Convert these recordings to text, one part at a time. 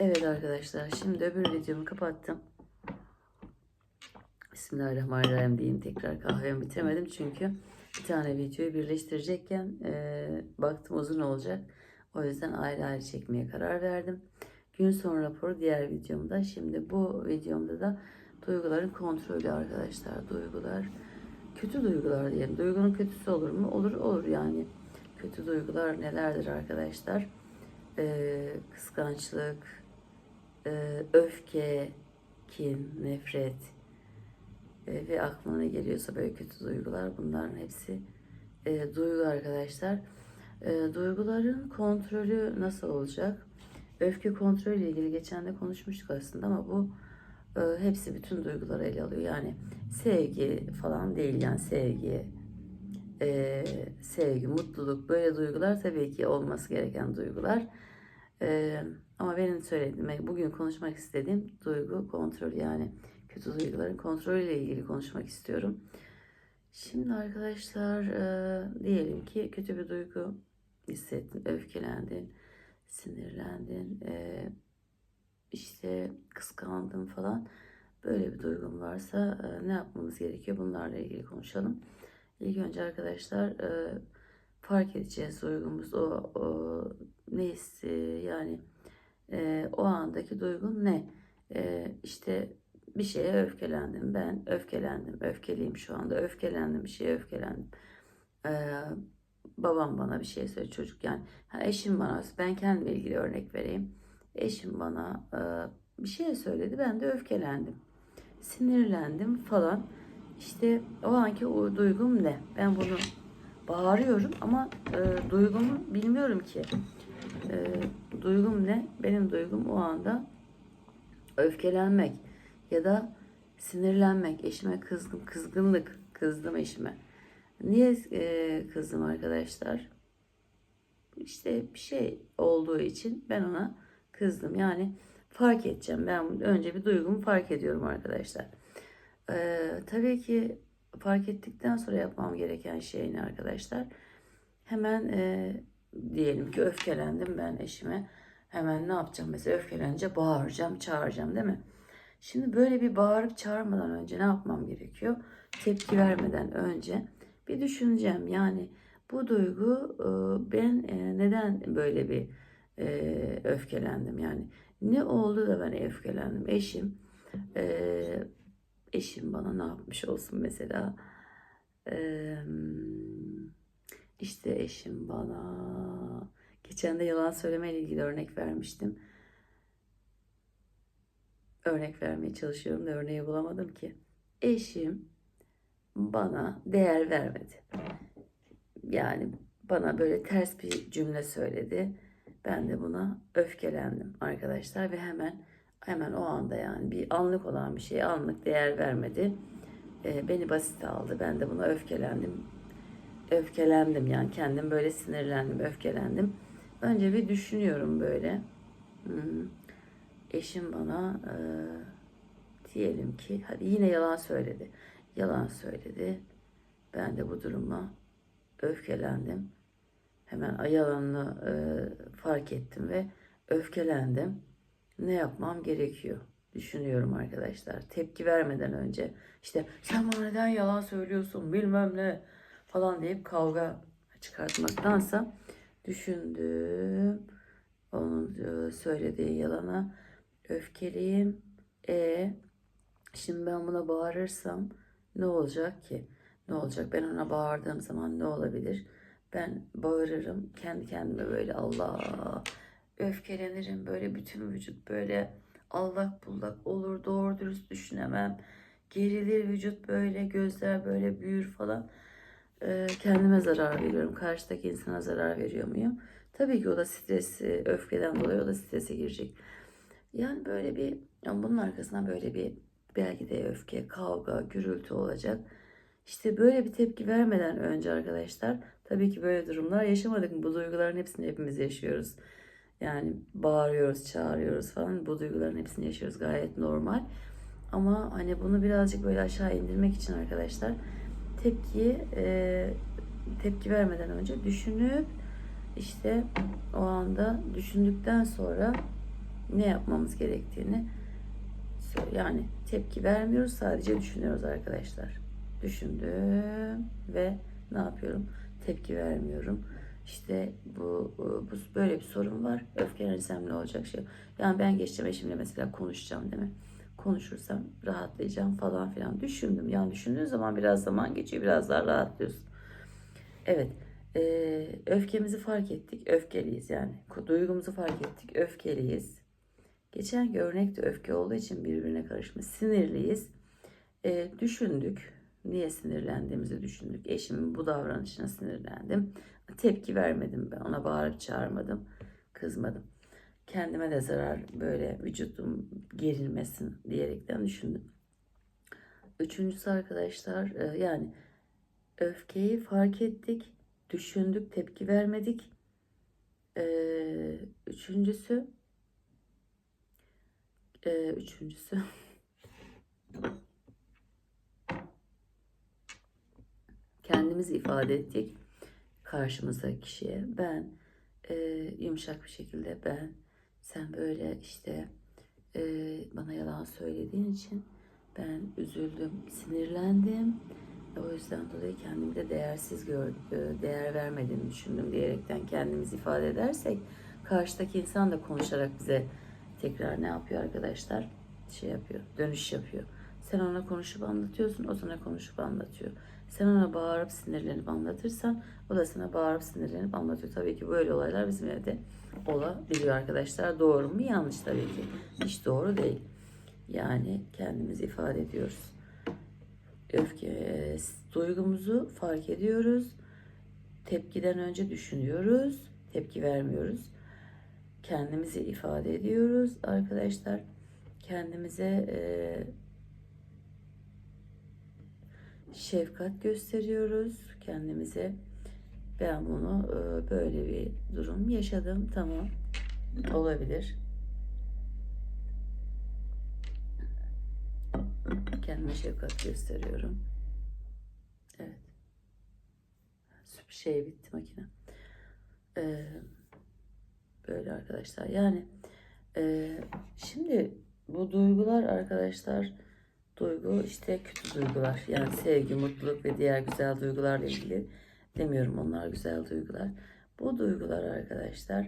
Evet arkadaşlar şimdi öbür videomu kapattım. Bismillahirrahmanirrahim diyeyim tekrar kahvemi bitiremedim çünkü bir tane videoyu birleştirecekken e, baktım uzun olacak. O yüzden ayrı ayrı çekmeye karar verdim. Gün sonu raporu diğer videomda. Şimdi bu videomda da duyguların kontrolü arkadaşlar. Duygular kötü duygular diyelim. Duygunun kötüsü olur mu? Olur olur yani. Kötü duygular nelerdir arkadaşlar? Ee, kıskançlık, e, öfke, kin, nefret e, ve aklına geliyorsa böyle kötü duygular bunların hepsi e, duygu arkadaşlar. E, duyguların kontrolü nasıl olacak? Öfke kontrolü ile ilgili geçen de konuşmuştuk aslında ama bu e, hepsi bütün duyguları ele alıyor. Yani sevgi falan değil yani sevgi, e, sevgi, mutluluk böyle duygular tabii ki olması gereken duygular. E, ama benim söylediğim, bugün konuşmak istediğim duygu kontrolü yani kötü duyguların kontrolüyle ilgili konuşmak istiyorum. Şimdi arkadaşlar e, diyelim ki kötü bir duygu hissettin, öfkelendin, sinirlendin, e, işte kıskandın falan. Böyle bir duygun varsa e, ne yapmamız gerekiyor? Bunlarla ilgili konuşalım. İlk önce arkadaşlar e, fark edeceğiz duygumuz o, o ne hissi yani e, o andaki duygun ne? E, işte bir şeye öfkelendim ben öfkelendim öfkeliyim şu anda öfkelendim bir şeye öfkelendim. E, babam bana bir şey söyledi çocuk yani ha, eşim bana ben kendime ilgili örnek vereyim. Eşim bana e, bir şey söyledi ben de öfkelendim. Sinirlendim falan. İşte o anki o duygum ne? Ben bunu bağırıyorum ama e, duygumu bilmiyorum ki. E, duygum ne? Benim duygum o anda öfkelenmek ya da sinirlenmek. Eşime kızgın, kızgınlık. Kızdım eşime. Niye e, kızdım arkadaşlar? İşte bir şey olduğu için ben ona kızdım. Yani fark edeceğim. Ben önce bir duygumu fark ediyorum arkadaşlar. Ee, tabii ki fark ettikten sonra yapmam gereken şey ne arkadaşlar? Hemen e, diyelim ki öfkelendim ben eşime. Hemen ne yapacağım? Mesela öfkelenince bağıracağım, çağıracağım değil mi? Şimdi böyle bir bağırıp çağırmadan önce ne yapmam gerekiyor? Tepki vermeden önce bir düşüneceğim. Yani bu duygu e, ben e, neden böyle bir e, öfkelendim? Yani ne oldu da ben öfkelendim? Eşim eşim bana ne yapmış olsun mesela? İşte eşim bana geçen de yalan söylemeyle ilgili örnek vermiştim. Örnek vermeye çalışıyorum da örneği bulamadım ki. Eşim bana değer vermedi. Yani bana böyle ters bir cümle söyledi. Ben de buna öfkelendim arkadaşlar ve hemen hemen o anda yani bir anlık olan bir şey anlık değer vermedi. Ee, beni basit aldı. Ben de buna öfkelendim. Öfkelendim yani kendim böyle sinirlendim, öfkelendim. Önce bir düşünüyorum böyle. Hmm. Eşim bana e, diyelim ki hadi yine yalan söyledi. Yalan söyledi. Ben de bu duruma öfkelendim. Hemen yalanını e, fark ettim ve öfkelendim. Ne yapmam gerekiyor? Düşünüyorum arkadaşlar. Tepki vermeden önce işte sen bana neden yalan söylüyorsun bilmem ne falan deyip kavga çıkartmaktansa düşündüm. Onun e, söylediği yalana öfkeliyim. E şimdi ben buna bağırırsam ne olacak ki? Ne olacak? Ben ona bağırdığım zaman ne olabilir? Ben bağırırım. Kendi kendime böyle Allah öfkelenirim. Böyle bütün vücut böyle allak bullak olur. Doğru dürüst düşünemem. Gerilir vücut böyle. Gözler böyle büyür falan. Ee, kendime zarar veriyorum. Karşıdaki insana zarar veriyor muyum? Tabii ki o da stresi, öfkeden dolayı o da strese girecek. Yani böyle bir, yani bunun arkasından böyle bir belki de öfke, kavga, gürültü olacak. İşte böyle bir tepki vermeden önce arkadaşlar tabii ki böyle durumlar yaşamadık mı? Bu duyguların hepsini hepimiz yaşıyoruz. Yani bağırıyoruz, çağırıyoruz falan. Bu duyguların hepsini yaşıyoruz gayet normal. Ama hani bunu birazcık böyle aşağı indirmek için arkadaşlar tepkiyi e, tepki vermeden önce düşünüp işte o anda düşündükten sonra ne yapmamız gerektiğini. Yani tepki vermiyoruz sadece düşünüyoruz arkadaşlar. Düşündüm ve ne yapıyorum? Tepki vermiyorum. İşte bu, bu böyle bir sorun var. Öfkelenirsem ne olacak şey. Yani ben geçeceğim eşimle mesela konuşacağım değil mi? Konuşursam rahatlayacağım falan filan. Düşündüm. Yani düşündüğün zaman biraz zaman geçiyor. Biraz daha rahatlıyorsun. Evet. Ee, öfkemizi fark ettik. Öfkeliyiz yani. Duygumuzu fark ettik. Öfkeliyiz. Geçen örnekte öfke olduğu için birbirine karışmış. Sinirliyiz. Ee, düşündük. Niye sinirlendiğimizi düşündük. Eşimin bu davranışına sinirlendim. Tepki vermedim ben. Ona bağırıp çağırmadım. Kızmadım. Kendime de zarar böyle vücudum gerilmesin diyerekten düşündüm. Üçüncüsü arkadaşlar e, yani öfkeyi fark ettik. Düşündük, tepki vermedik. Ee, üçüncüsü e, üçüncüsü kendimizi ifade ettik karşımızdaki kişiye. Ben e, yumuşak bir şekilde ben sen böyle işte e, bana yalan söylediğin için ben üzüldüm, sinirlendim. O yüzden dolayı kendimi de değersiz gördüm, değer vermediğimi düşündüm diyerekten kendimizi ifade edersek karşıdaki insan da konuşarak bize tekrar ne yapıyor arkadaşlar? Şey yapıyor, dönüş yapıyor. Sen ona konuşup anlatıyorsun, o sana konuşup anlatıyor. Sen ona bağırıp sinirlenip anlatırsan o da sana bağırıp sinirlenip anlatıyor. Tabii ki böyle olaylar bizim evde olabiliyor arkadaşlar. Doğru mu? Yanlış tabii ki. Hiç doğru değil. Yani kendimizi ifade ediyoruz. Öfke, duygumuzu fark ediyoruz. Tepkiden önce düşünüyoruz. Tepki vermiyoruz. Kendimizi ifade ediyoruz arkadaşlar. Kendimize e, şefkat gösteriyoruz kendimize. Ben bunu e, böyle bir durum yaşadım. Tamam. Olabilir. Kendime şefkat gösteriyorum. Evet. Şey bitti makine. Ee, böyle arkadaşlar. Yani e, şimdi bu duygular arkadaşlar duygu işte kötü duygular. Yani sevgi, mutluluk ve diğer güzel duygularla ilgili demiyorum onlar güzel duygular. Bu duygular arkadaşlar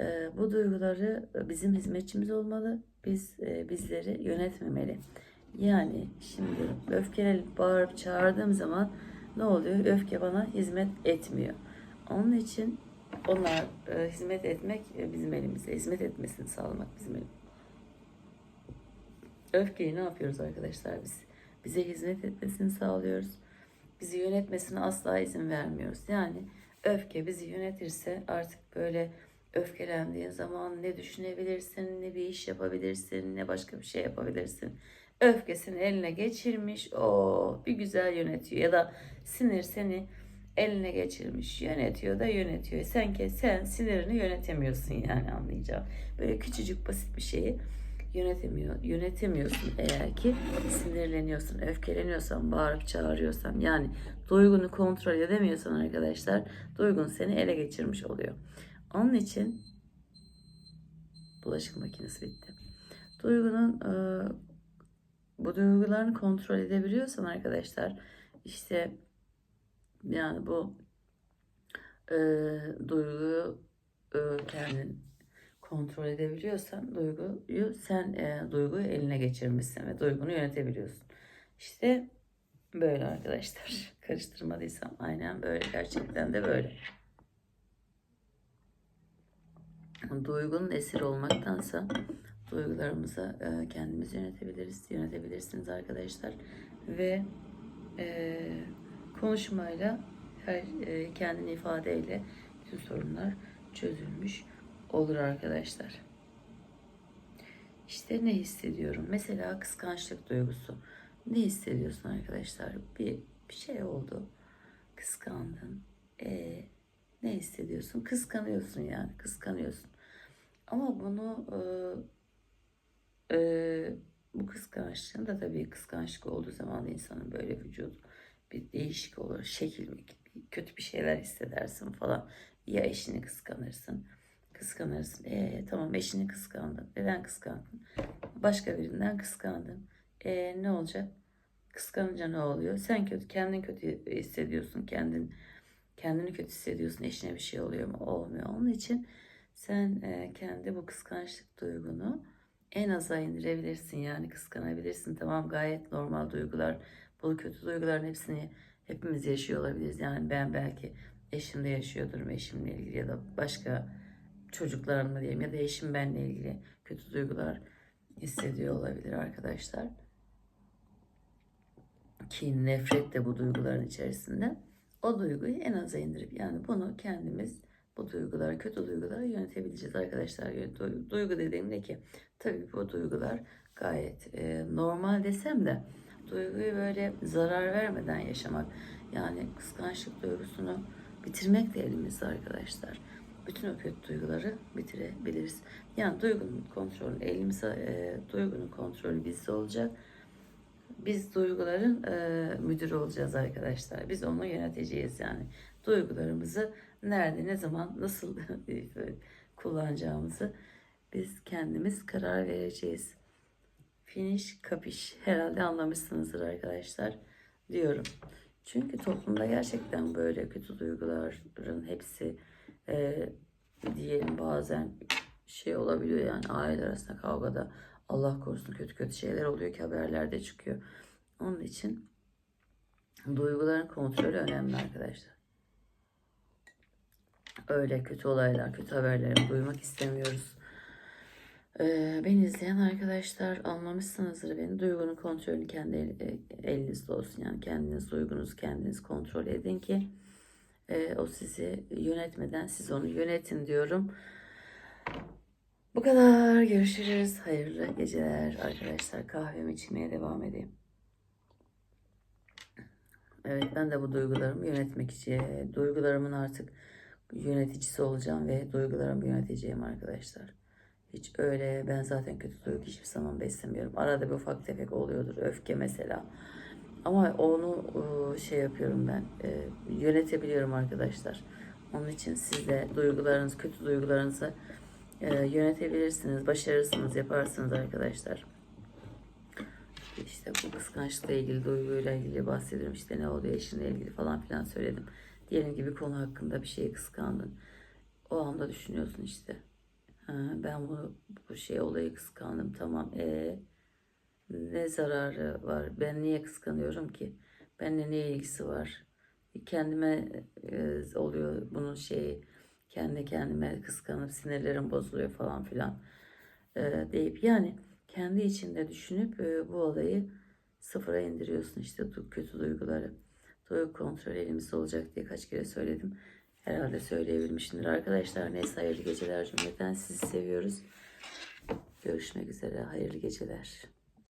e, bu duyguları bizim hizmetçimiz olmalı. Biz e, bizleri yönetmemeli. Yani şimdi öfkelenip bağırıp çağırdığım zaman ne oluyor? Öfke bana hizmet etmiyor. Onun için onlar e, hizmet etmek bizim elimizde. Hizmet etmesini sağlamak bizim elimizde. Öfkeyi ne yapıyoruz arkadaşlar biz? Bize hizmet etmesini sağlıyoruz. Bizi yönetmesine asla izin vermiyoruz. Yani öfke bizi yönetirse artık böyle öfkelendiğin zaman ne düşünebilirsin, ne bir iş yapabilirsin, ne başka bir şey yapabilirsin. Öfkesini eline geçirmiş, o bir güzel yönetiyor. Ya da sinir seni eline geçirmiş, yönetiyor da yönetiyor. Sen ki sen sinirini yönetemiyorsun yani anlayacağım. Böyle küçücük basit bir şeyi yönetemiyor, yönetemiyorsun eğer ki sinirleniyorsun, öfkeleniyorsan, bağırıp çağırıyorsan yani duygunu kontrol edemiyorsan arkadaşlar duygun seni ele geçirmiş oluyor. Onun için bulaşık makinesi bitti. Duygunun e, bu duygularını kontrol edebiliyorsan arkadaşlar işte yani bu e, duyguyu e, kendin kontrol edebiliyorsan duyguyu sen e, duyguyu eline geçirmişsin ve duygunu yönetebiliyorsun. İşte böyle arkadaşlar. Karıştırmadıysam aynen böyle gerçekten de böyle. Duygunun esiri olmaktansa duygularımıza e, kendimiz yönetebiliriz, yönetebilirsiniz arkadaşlar. Ve e, konuşmayla, her e, kendini ifadeyle bütün sorunlar çözülmüş olur arkadaşlar. İşte ne hissediyorum? Mesela kıskançlık duygusu. Ne hissediyorsun arkadaşlar? Bir, bir şey oldu. Kıskandın. E, ne hissediyorsun? Kıskanıyorsun yani. Kıskanıyorsun. Ama bunu e, e, bu kıskançlığın da tabii kıskançlık olduğu zaman insanın böyle vücudu bir değişik olur. Şekil kötü bir şeyler hissedersin falan. Ya eşini kıskanırsın Kıskanırsın. E, tamam eşini kıskandın. Neden kıskandın? Başka birinden kıskandın. E, ne olacak? Kıskanınca ne oluyor? Sen kötü, kendin kötü hissediyorsun. Kendin kendini kötü hissediyorsun. Eşine bir şey oluyor mu? Olmuyor. Onun için sen e, kendi bu kıskançlık duygunu en aza indirebilirsin. Yani kıskanabilirsin. Tamam gayet normal duygular. Bu kötü duyguların hepsini hepimiz yaşıyor olabiliriz. Yani ben belki eşim de yaşıyordur eşimle ilgili ya da başka çocuklarımla diyeyim ya da eşim benle ilgili kötü duygular hissediyor olabilir arkadaşlar. Kin, nefret de bu duyguların içerisinde. O duyguyu en aza indirip yani bunu kendimiz bu duyguları, kötü duyguları yönetebileceğiz arkadaşlar. Du- Duygu dediğim ne ki? Tabii bu duygular gayet e, normal desem de duyguyu böyle zarar vermeden yaşamak. Yani kıskançlık duygusunu bitirmek de elimizde arkadaşlar. Bütün o kötü duyguları bitirebiliriz. Yani duygunun kontrolü elimize, e, duygunun kontrolü bizde olacak. Biz duyguların e, müdürü olacağız arkadaşlar. Biz onu yöneteceğiz yani. Duygularımızı nerede, ne zaman, nasıl kullanacağımızı biz kendimiz karar vereceğiz. Finish kapiş. Herhalde anlamışsınızdır arkadaşlar diyorum. Çünkü toplumda gerçekten böyle kötü duyguların hepsi e, diyelim bazen şey olabiliyor yani aile arasında kavgada Allah korusun kötü kötü şeyler oluyor ki haberlerde çıkıyor. Onun için duyguların kontrolü önemli arkadaşlar. Öyle kötü olaylar, kötü haberleri duymak istemiyoruz. Ee, beni izleyen arkadaşlar anlamışsınızdır beni. Duygunun kontrolünü kendi el- e, elinizde olsun. Yani kendiniz duygunuzu kendiniz kontrol edin ki e, o sizi yönetmeden siz onu yönetin diyorum. Bu kadar. Görüşürüz. Hayırlı geceler arkadaşlar. Kahvemi içmeye devam edeyim. Evet ben de bu duygularımı yönetmek için, duygularımın artık yöneticisi olacağım ve duygularımı yöneteceğim arkadaşlar. Hiç öyle ben zaten kötü duygu hiçbir zaman beslemiyorum. Arada bir ufak tefek oluyordur. Öfke mesela. Ama onu e, şey yapıyorum ben. e, Yönetebiliyorum arkadaşlar. Onun için siz de duygularınız, kötü duygularınızı e, yönetebilirsiniz. Başarırsınız, yaparsınız arkadaşlar. İşte bu kıskançlıkla ilgili, duyguyla ilgili bahsediyorum. İşte ne oluyor eşinle ilgili falan filan söyledim. Diyelim ki bir konu hakkında bir şeyi kıskandın. O anda düşünüyorsun işte. Ha, ben bu, bu şey olayı kıskandım. Tamam. E ne zararı var? Ben niye kıskanıyorum ki? Benimle ne ilgisi var? Kendime e, oluyor bunun şeyi. Kendi kendime kıskanıp sinirlerim bozuluyor falan filan e, deyip yani kendi içinde düşünüp e, bu olayı sıfıra indiriyorsun işte kötü duyguları. Duygu kontrolü elimizde olacak diye kaç kere söyledim. Herhalde söyleyebilmişimdir arkadaşlar. Neyse hayırlı geceler cümleten sizi seviyoruz. Görüşmek üzere hayırlı geceler.